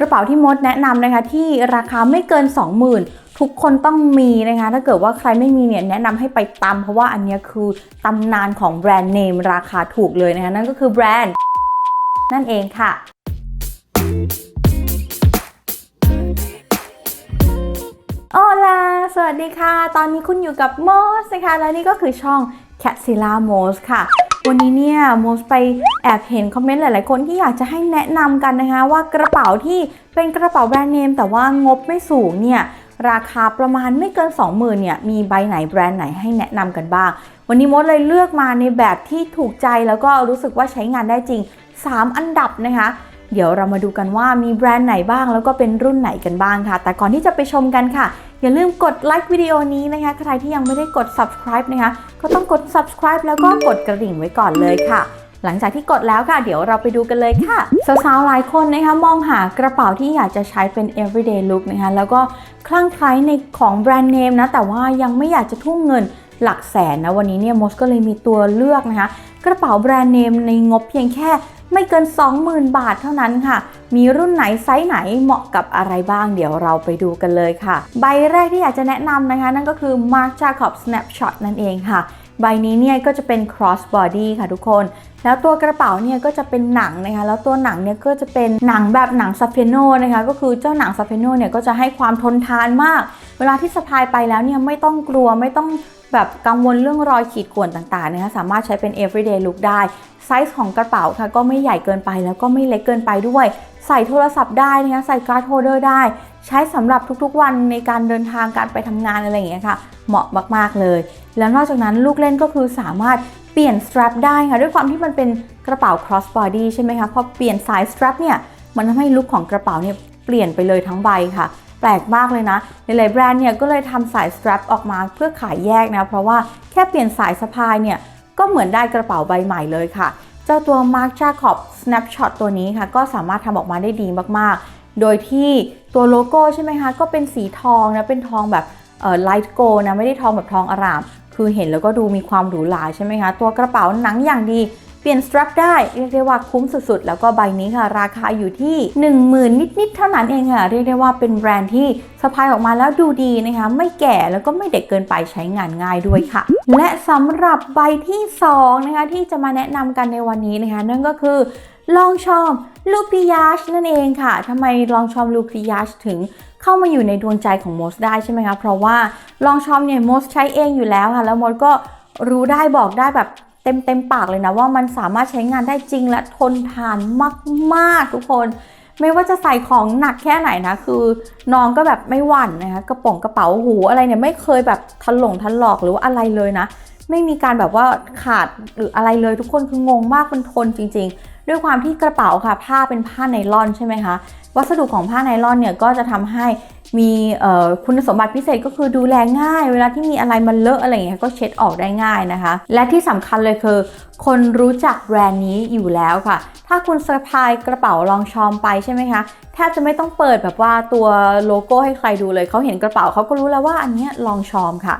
กระเป๋าที่มดแนะนำนะคะที่ราคาไม่เกิน 20,000 ทุกคนต้องมีนะคะ ถ้าเกิดว่าใครไม่มีเนี่ยแนะนำให้ไปตำเพราะว่าอันนี้คือตำนานของแบรนด์เนมราคาถูกเลยนะคะ นั่นก็คือแบรนด์ นั่นเองค่ะโอลาสวัสดีค่ะ ตอนนี้คุณอยู่กับโมสนะคะ และนี่ก็คือช่อง c a t z i l l a m o s ค่ะ วันนี้เนี่ยโมสไปแอบเห็นคอมเมนต์หลาย ๆ คนที่อยากจะให้แนะนำกันนะคะว่ากระเป๋าที่เป็นกระเป๋าแบรนด์เนมแต่ว่างบไม่สูงเนี่ยราคาประมาณไม่เกิน 20,000เนี่ยมีใบไหนแบรนด์ไหนให้แนะนำกันบ้าง วันนี้มดเลยเลือกมาในแบบที่ถูกใจแล้วก็รู้สึกว่าใช้งานได้จริง 3 อันดับนะคะ เดี๋ยวเรามาดูกันว่ามีแบรนด์ไหนบ้างแล้วก็เป็นรุ่นไหนกันบ้างค่ะ แต่ก่อนที่จะไปชมกันค่ะ อย่าลืมกดไลค์วิดีโอนี้นะคะ ใครที่ยังไม่ได้กด subscribe นะคะ ก็ต้องกด subscribe แล้วก็กดกระดิ่งไว้ก่อนเลยค่ะ หลังจากที่กดแล้วค่ะ เดี๋ยวเราไปดูกันเลยค่ะ สาวๆ หลายคนนะคะมองหากระเป๋าที่อยากจะใช้เป็น everyday look นะคะ แล้วก็คลั่งไคล้ในของแบรนด์เนมนะ แต่ว่ายังไม่อยากจะทุ่มเงินหลักแสนนะวันนี้เนี่ยมสก็เลยมีตัวเลือกนะคะ กระเป๋าแบรนด์เนมในงบเพียงแค่ ไม่เกิน 20,000 บาทเท่านั้นค่ะ มีรุ่นไหนไซส์ไหนเหมาะกับอะไรบ้างเดี๋ยวเราไปดูกันเลยค่ะ ใบแรกที่อยากจะแนะนำนะคะ นั่นก็คือ Marc Jacob Snapshot นั่นเองค่ะ ใบนี้เนี่ยก็จะเป็น cross body ค่ะทุกคน แล้วตัวกระเป๋าเนี่ยก็จะเป็นหนังนะคะ แล้วตัวหนังเนี่ยก็จะเป็นหนังแบบหนังซาเฟโนนะคะ ก็คือเจ้าหนังซาเฟโนเนี่ยก็จะให้ความทนทานมาก เวลาที่สะพายไปแล้วเนี่ยไม่ต้องกลัวไม่ต้องแบบกังวลเรื่องรอยขีดข่วนต่างๆนะคะสามารถใช้เป็น everyday look ได้ ไซส์ของกระเป๋าค่ะก็ไม่ใหญ่เกินไปแล้วก็ไม่เล็กเกินไปด้วย ใส่โทรศัพท์ได้นะคะใส่การ์ดโฮลเดอร์ได้ ใช้สำหรับทุกๆวันในการเดินทางการไปทำงานอะไรอย่างเงี้ยค่ะ เหมาะมากๆเลย แล้วนอกจากนั้นลูกเล่นก็คือสามารถเปลี่ยน strap ได้ค่ะ ด้วยความที่มันเป็นกระเป๋า cross body ใช่ไหมคะพอเปลี่ยนสาย strap เนี่ยมันทำให้ลุคของกระเป๋าเนี่ยเปลี่ยนไปเลยทั้งใบค่ะแปลกมากเลยนะ หลายๆแบรนด์เนี่ยก็เลยทำสาย strap ออกมาเพื่อขายแยกนะ เพราะว่าแค่เปลี่ยนสายสะพายเนี่ย ก็เหมือนได้กระเป๋าใบใหม่เลยค่ะ เจ้าตัว Marc Jacobs Snapshot ตัวนี้ค่ะ ก็สามารถทำออกมาได้ดีมากๆ โดยที่ ตัวโลโก้ใช่ไหมคะก็เป็นสีทองนะเป็นทองแบบเอ่อ light gold นะไม่ได้ทองแบบทองอร่าม คือเห็นแล้วก็ดูมีความหรูหราใช่ไหมคะตัวกระเป๋าหนังอย่างดีเปลี่ยนสตรัปได้เรียกได้ว่าคุ้มสุดๆ แล้วก็ใบนี้ค่ะ ราคาอยู่ที่ 10,000 นิดๆ เท่านั้นเองค่ะ เรียกได้ว่าเป็นแบรนด์ที่สะพายออกมาแล้วดูดีนะคะ ไม่แก่แล้วก็ไม่เด็กเกินไปใช้งานง่ายด้วยค่ะ และสำหรับใบที่2นะคะที่จะมาแนะนำกันในวันนี้นะคะ นั่นก็คือ ลองชอมลูปิยาชนั่นเองค่ะทำไมลองชอมลูปิยาชถึงเข้ามาอยู่ในดวงใจของโมสได้ใช่ไหมคะเพราะว่าลองชอมเนี่ยโมสใช้เองอยู่แล้วค่ะ แล้วโมสก็รู้ได้บอกได้แบบเต็มเต็มปากเลยนะว่ามันสามารถใช้งานได้จริงและทนทานมากๆทุกคนไม่ว่าจะใส่ของหนักแค่ไหนนะ คือน้องก็แบบไม่หวั่นนะคะกระป๋องกระเป๋าหูอะไรเนี่ยไม่เคยแบบทะลงทะลอกหรือว่าอะไรเลยนะ ไม่มีการแบบว่าขาดหรืออะไรเลยทุกคนคืองงมากมันทนจริง ๆ ด้วยความที่กระเป๋าค่ะ ผ้าเป็นผ้าไนล่อนใช่ไหมคะ วัสดุของผ้าไนล่อนเนี่ยก็จะทำให้มีคุณสมบัติพิเศษก็คือดูแลง่าย เวลาที่มีอะไรมันเลอะอะไรอย่างเงี้ยก็เช็ดออกได้ง่ายนะคะ และที่สำคัญเลยคือ คนรู้จักแบรนด์นี้อยู่แล้วค่ะ ถ้าคุณสะพายกระเป๋าลองชอมไปใช่ไหมคะแทบจะไม่ต้องเปิดแบบว่าตัวโลโก้ให้ใครดูเลยเขาเห็นกระเป๋าเขาก็รู้แล้วว่าอันนี้ลองชอมค่ะ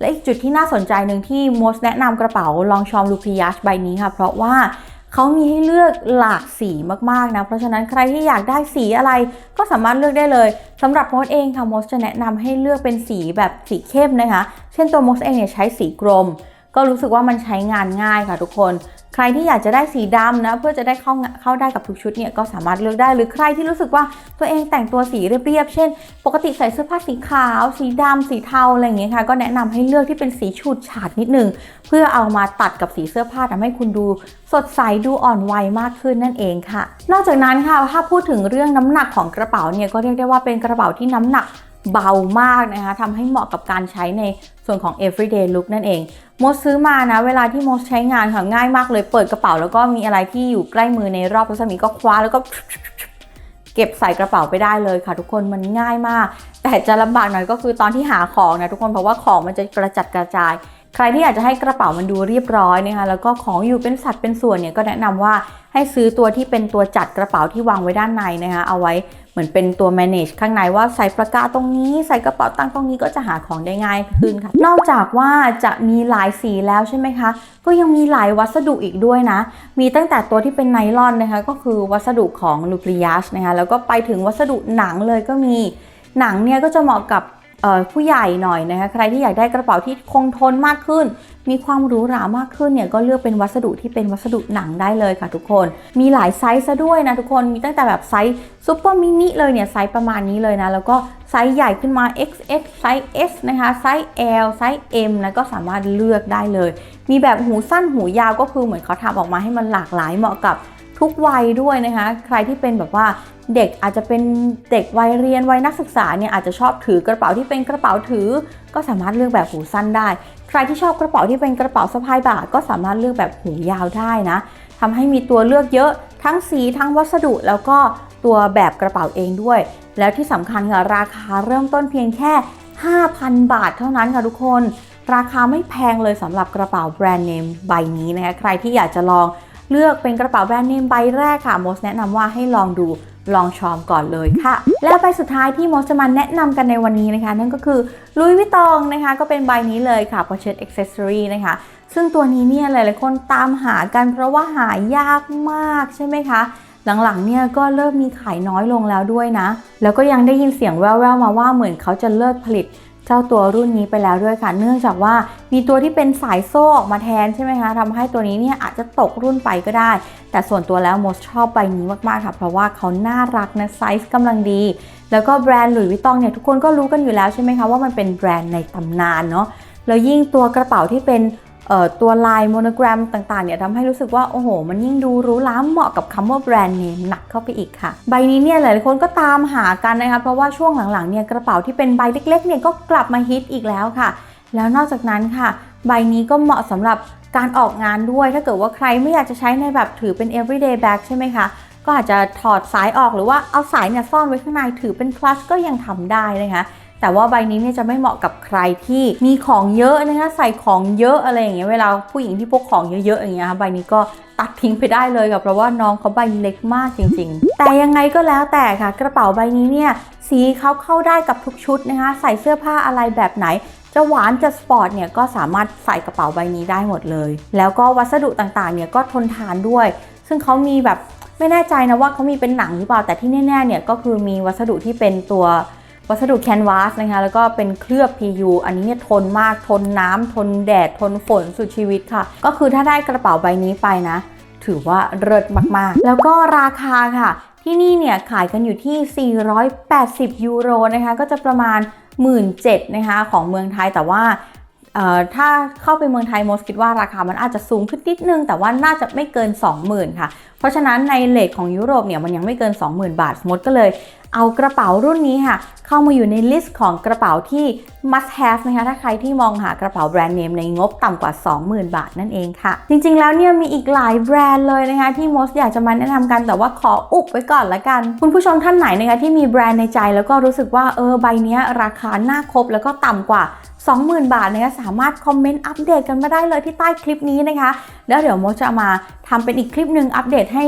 และอีกจุดที่น่าสนใจหนึ่งที่โมสแนะนำกระเป๋าลองชอมลูพิยัชใบนี้ค่ะ เพราะว่า เขามีให้เลือกหลากสีมากๆนะ เพราะฉะนั้นใครที่อยากได้สีอะไรก็สามารถเลือกได้เลยสำหรับโมสเองค่ะโมสจะแนะนำให้เลือกเป็นสีแบบสีเข้มนะคะ เช่นตัวโมสเองเนี่ยใช้สีกรม ก็รู้สึกว่ามันใช้งานง่ายค่ะทุกคน ใครที่อยากจะได้สีดำนะเพื่อจะได้เข้าเข้าได้กับทุกชุดเนี่ยก็สามารถเลือกได้หรือใครที่รู้สึกว่าตัวเองแต่งตัวสีเรียบๆเช่น ปกติใส่เสื้อผ้าสีขาว สีดำสีเทาอะไรอย่างเงี้ยค่ะก็แนะนำให้เลือกที่เป็นสีฉูดฉาดนิดนึงเพื่อเอามาตัดกับสีเสื้อผ้าทำให้คุณดู สดใสดูอ่อนวัยมากขึ้นนั่นเองค่ะ นอกจากนั้นค่ะถ้าพูดถึงเรื่องน้ำหนักของกระเป๋าเนี่ยก็เรียกได้ว่าเป็นกระเป๋าที่น้ำหนัก เบามากนะคะทำให้เหมาะกับการใช้ในส่วนของ everyday look นั่นเองโมซื้อมานะ เวลาที่โมใช้งานค่ะง่ายมากเลยเปิดกระเป๋าแล้วก็มีอะไรที่อยู่ใกล้มือในรอบรัศมีก็คว้าแล้วก็เก็บใส่กระเป๋าไปได้เลยค่ะ ทุกคนมันง่ายมาก แต่จะลำบากหน่อยก็คือตอนที่หาของนะทุกคนเพราะว่าของมันจะกระจัดกระจาย ใครที่อยากจะให้กระเป๋ามันดูเรียบร้อยนะคะแล้วก็ของอยู่เป็นสัดเป็นส่วนเนี่ยก็แนะนำว่าให้ซื้อตัวที่เป็นตัวจัดกระเป๋าที่วางไว้ด้านในนะคะเอาไว้เหมือนเป็นตัว manage ข้างในว่าใส่ประกาตรงนี้ ใส่กระเป๋าตังค์ตรงนี้ก็จะหาของได้ง่ายขึ้นค่ะ นอกจากว่าจะมีหลายสีแล้วใช่ไหมคะ ก็ยังมีหลายวัสดุอีกด้วยนะ มีตั้งแต่ตัวที่เป็นไนลอนนะคะ ก็คือวัสดุของลูปริยัสนะคะแล้วก็ไปถึงวัสดุหนังเลยก็มีหนังเนี่ยก็จะเหมาะกับ ผู้ใหญ่หน่อยนะคะใครที่อยากได้กระเป๋าที่คงทนมากขึ้น มีความหรูหรามากขึ้นเนี่ยก็เลือกเป็นวัสดุที่เป็นวัสดุหนังได้เลยค่ะทุกคน มีหลายไซส์ซะด้วยนะทุกคนมีตั้งแต่แบบไซส์ซูเปอร์มินิเลยเนี่ยไซส์ประมาณนี้เลยนะ แล้วก็ไซส์ใหญ่ขึ้นมา XS ไซส์ S นะคะไซส์ L ไซส์ M นะก็สามารถเลือกได้เลย มีแบบหูสั้นหูยาวก็คือเหมือนเขาทำออกมาให้มันหลากหลายเหมาะกับ ทุกวัยด้วยนะคะ ใครที่เป็นแบบว่าเด็กอาจจะเป็นเด็กวัยเรียนวัยนักศึกษาเนี่ยอาจจะชอบถือกระเป๋าที่เป็นกระเป๋าถือ ก็สามารถเลือกแบบหูสั้นได้ ใครที่ชอบกระเป๋าที่เป็นกระเป๋าสะพายบ่าก็สามารถเลือกแบบหูยาวได้นะทำให้มีตัวเลือกเยอะทั้งสีทั้งวัสดุแล้วก็ตัวแบบกระเป๋าเองด้วย แล้วที่สำคัญค่ะราคาเริ่มต้นเพียงแค่ 5,000 บาทเท่านั้นค่ะทุกคน ราคาไม่แพงเลยสำหรับกระเป๋าแบรนด์เนมใบนี้นะคะใครที่อยากจะลอง เลือกเป็นกระเป๋าแบรนด์เนมใบแรกค่ะโมสแนะนำว่าให้ลองดูลองชอมก่อนเลยค่ะ และใบสุดท้ายที่โมสจะมาแนะนำกันในวันนี้นะคะ นั่นก็คือลุยวิตองนะคะ ก็เป็นใบนี้เลยค่ะ Pochette Accessory นะคะ ซึ่งตัวนี้เนี่ยหลายๆคนตามหากันเพราะว่าหายากมากใช่ไหมคะ หลังๆเนี่ยก็เริ่มมีขายน้อยลงแล้วด้วยนะ แล้วก็ยังได้ยินเสียงแว่วๆมาว่าเหมือนเขาจะเลิกผลิต จ้าตัวรุ่นนี้ไปแล้วด้วยค่ะ เนื่องจากว่ามีตัวที่เป็นสายโซ่ออกมาแทนใช่ไหมคะทำให้ตัวนี้เนี่ยอาจจะตกรุ่นไปก็ได้ แต่ส่วนตัวแล้วโมชอบใบนี้มากๆค่ะ เพราะว่าเขาน่ารักนะไซส์กำลังดี แล้วก็แบรนด์หลุยส์วิตตองเนี่ยทุกคนก็รู้กันอยู่แล้วใช่ไหมคะว่ามันเป็นแบรนด์ในตำนานเนาะแล้วยิ่งตัวกระเป๋าที่เป็น ตัวลายโมโนแกรมต่างๆเนี่ยทำให้รู้สึกว่า โอ้โห มันยิ่งดูหรู้ล้าเหมาะกับคำว่าแบรนด์เนมหนักเข้าไปอีกค่ะ ใบนี้เนี่ยหลายๆคนก็ตามหากันนะคะเพราะว่าช่วงหลังๆเนี่ยกระเป๋าที่เป็นใบเล็กๆเนี่ยก็กลับมาฮิตอีกแล้วค่ะ แล้วนอกจากนั้นค่ะ ใบนี้ก็เหมาะสำหรับการออกงานด้วย ถ้าเกิดว่าใครไม่อยากจะใช้ในแบบถือเป็น everyday bag ใช่ไหมคะก็อาจจะถอดสายออกหรือว่าเอาสายเนี่ยซ่อนไว้ข้างในถือเป็นคลัชก็ยังทำได้นะคะ แต่ว่าใบนี้เนี่ยจะไม่เหมาะกับใครที่มีของเยอะนะคะใส่ของเยอะอะไรอย่างเงี้ยเวลาผู้หญิงที่พกของเยอะๆอย่างเงี้ยค่ะใบนี้ก็ตัดทิ้งไปได้เลยค่ะเพราะว่าน้องเขาใบเล็กมากจริงๆ แต่ยังไงก็แล้วแต่ค่ะ กระเป๋าใบนี้เนี่ยสีเขาเข้าได้กับทุกชุดนะคะ ใส่เสื้อผ้าอะไรแบบไหน จะหวานจะสปอร์ตเนี่ยก็สามารถใส่กระเป๋าใบนี้ได้หมดเลย แล้วก็วัสดุต่างๆเนี่ยก็ทนทานด้วย ซึ่งเขามีแบบไม่แน่ใจนะว่าเขามีเป็นหนังหรือเปล่าแต่ที่แน่ๆเนี่ยก็คือมีวัสดุที่เป็นตัว วัสดุแคนวาสนะคะ แล้วก็เป็นเคลือบ PU อันนี้เนี่ยทนมาก ทนน้ำ ทนแดด ทนฝนสุดชีวิตค่ะ ก็คือถ้าได้กระเป๋าใบนี้ไปนะ ถือว่าเลิศมากๆ แล้วก็ราคาค่ะ ที่นี่เนี่ยขายกันอยู่ที่ 480 ยูโรนะคะ ก็จะประมาณ 17,000นะคะ ของเมืองไทย แต่ว่า ถ้าเข้าไปเมืองไทยโมสคิดว่าราคามันอาจจะสูงขึ้นนิดนึง แต่ว่าน่าจะไม่เกิน 20,000 ค่ะ เพราะฉะนั้นในเลทของยุโรปเนี่ยมันยังไม่เกิน 20,000 บาทมดก็เลยเอากระเป๋ารุ่นนี้ค่ะ เข้ามาอยู่ในลิสต์ของกระเป๋าที่ must have นะคะ ถ้าใครที่มองหากระเป๋าแบรนด์เนมในงบต่ำกว่า 20,000 บาทนั่นเองค่ะ จริงๆแล้วเนี่ยมีอีกหลายแบรนด์เลยนะคะ ที่มดอยากจะมาแนะนำกันแต่ว่าขออุบไว้ก่อนละกัน คุณผู้ชมท่านไหนนะคะที่มีแบรนด์ในใจแล้วก็รู้สึกว่าเออใบนี้ราคาน่าครบแล้วก็ต่ำกว่า 20,000 บาทนะคะสามารถคอมเมนต์อัปเดตกันมาได้เลยที่ใต้คลิปนี้นะคะ แล้วเดี๋ยวโมจะมาทำเป็นอีกคลิปหนึ่งอัปเดตให้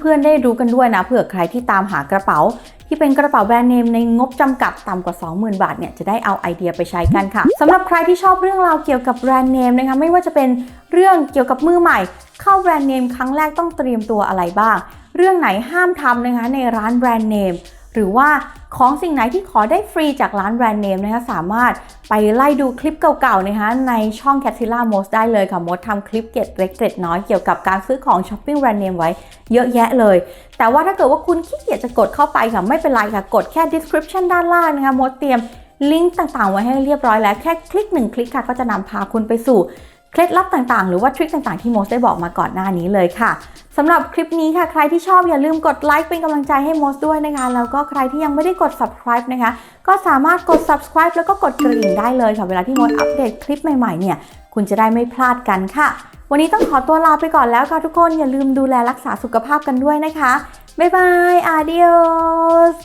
เพื่อนๆได้รู้กันด้วยนะเผื่อใครที่ตามหากระเป๋า ที่เป็นกระเป๋าแบรนด์เนมในงบจำกัดต่ำกว่า 20,000 บาทเนี่ยจะได้เอาไอเดียไปใช้กันค่ะสำหรับใครที่ชอบเรื่องราวเกี่ยวกับแบรนด์เนมนะคะไม่ว่าจะเป็นเรื่องเกี่ยวกับมือใหม่ เข้าแบรนด์เนมครั้งแรกต้องเตรียมตัวอะไรบ้าง เรื่องไหนห้ามทำนะคะในร้านแบรนด์เนมหรือว่า ของสิ่งไหนที่ขอได้ฟรีจากร้านแบรนด์เนมนะคะสามารถไปไล่ดูคลิปเก่าๆนะคะในช่อง c a t i l a m o s ได้เลยค่ะมดทำคลิปเก็ดเล็กเกร็ดน้อยเกี่ยวกับการซื้อของช้อปปิ้งแบรนด์เนมไว้เยอะแยะเลย แต่ว่าถ้าเกิดว่าคุณขี้เกียจจะกดเข้าไปค่ะไม่เป็นไรค่ะกดแค่ description ด้านล่างนะคะมดเตรียมลิงก์ต่างๆ ไว้ให้เรียบร้อยแล้วแค่คลิกหนึ่งคลิกค่ะก็จะนำพาคุณไปสู่ เคล็ดลับต่างๆ หรือว่าทริคต่างๆ ที่โมสได้บอกมาก่อนหน้านี้เลยค่ะสำหรับคลิปนี้ค่ะ ใครที่ชอบอย่าลืมกดไลค์เป็นกำลังใจให้โมสด้วยนะคะ แล้วก็ใครที่ยังไม่ได้กด subscribe นะคะ ก็สามารถกด subscribe แล้วก็กดกระดิ่งได้เลยค่ะ เวลาที่โมสอัปเดตคลิปใหม่ๆ เนี่ย คุณจะได้ไม่พลาดกันค่ะ วันนี้ต้องขอตัวลาไปก่อนแล้วค่ะทุกคน อย่าลืมดูแลรักษาสุขภาพกันด้วยนะคะ บ๊ายบาย adios